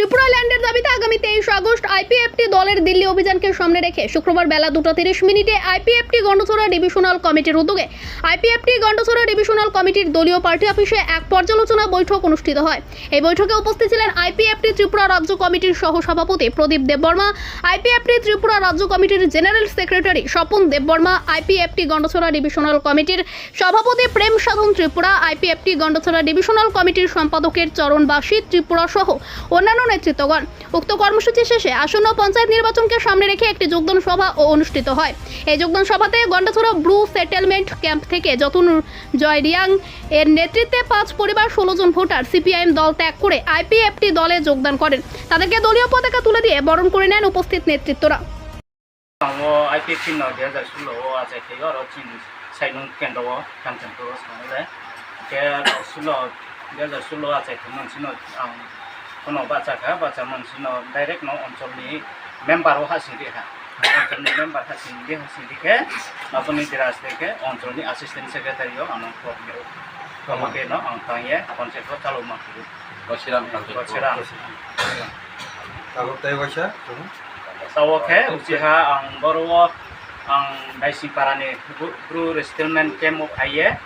ত্রিপুরা ল্যান্ডের দাবিতে আগামী তেইশ আগস্ট আইপিএফটি দলের দিল্লি অভিযানকে সামনে রেখে শুক্রবার বেলা দুটো তিরিশ মিনিটে আইপিএফটি গন্ডছড়া ডিভিশনাল কমিটির উদ্যোগে আইপিএফটি গন্ডছড়া ডিভিশনাল কমিটির দলীয় পার্টি অফিসে এক পর্যালোচনা বৈঠক অনুষ্ঠিত হয়। এই বৈঠকে উপস্থিত ছিলেন আইপিএফটি ত্রিপুরা রাজ্য কমিটির সহ সভাপতি প্রদীপ দেববর্মা, আইপিএফটি ত্রিপুরা রাজ্য কমিটির general secretary Swapan Debbarma, IPFT Gandachhara divisional কমিটির সভাপতি প্রেম সাধন ত্রিপুরা আইপিএফটি গন্ডছড়া ডিভিশনাল কমিটির সম্পাদকের চরণ চরণবাসী ত্রিপুরা সহ অন্যান্য নেতৃত্বগণ। উক্ত কর্মসূচি শেষে আসন্ন পঞ্চায়েত নির্বাচনকে সামনে রেখে একটি যোগদান সভা ও অনুষ্ঠিত হয়। এই যোগদান সভাতে গন্ডাছড়া ব্লু সেটেলমেন্ট ক্যাম্প থেকে যতন জয় রিয়াং এর নেতৃত্বে পাঁচ পরিবার, ষোলো জন ভোটার, সিপিআইএম দল ত্যাগ করে আইপিএফটি দলে যোগদান করেন। তাদেরকে দলীয় পতাকা তুলে দিয়ে বরণ করে নেন উপস্থিত নেতৃত্বরা। sainung kendawa kan tentu sebenarnya dia sulo dia sudah sulo aja teman sino ang kono baca kah baca man sino direct no oncol ni member wah sendiri ha oncol ni member ha sendiri ha ke apa ni jelas deh ke asisten sekretario anong problem kemungkinan no angkanya konsep lo calon makhluk kalau tahu kosir tahu ke usaha ang daisy para ni bro restillment camp of aye.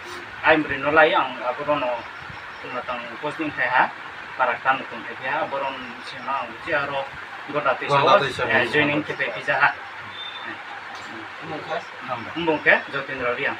Ay brinolay ang aboron o tumatang posting kaya ha para kan itong kaya aboron siya na ang uti aro. Gota tisa was joining kipay pizza ha. Umbong ka jokin rari ang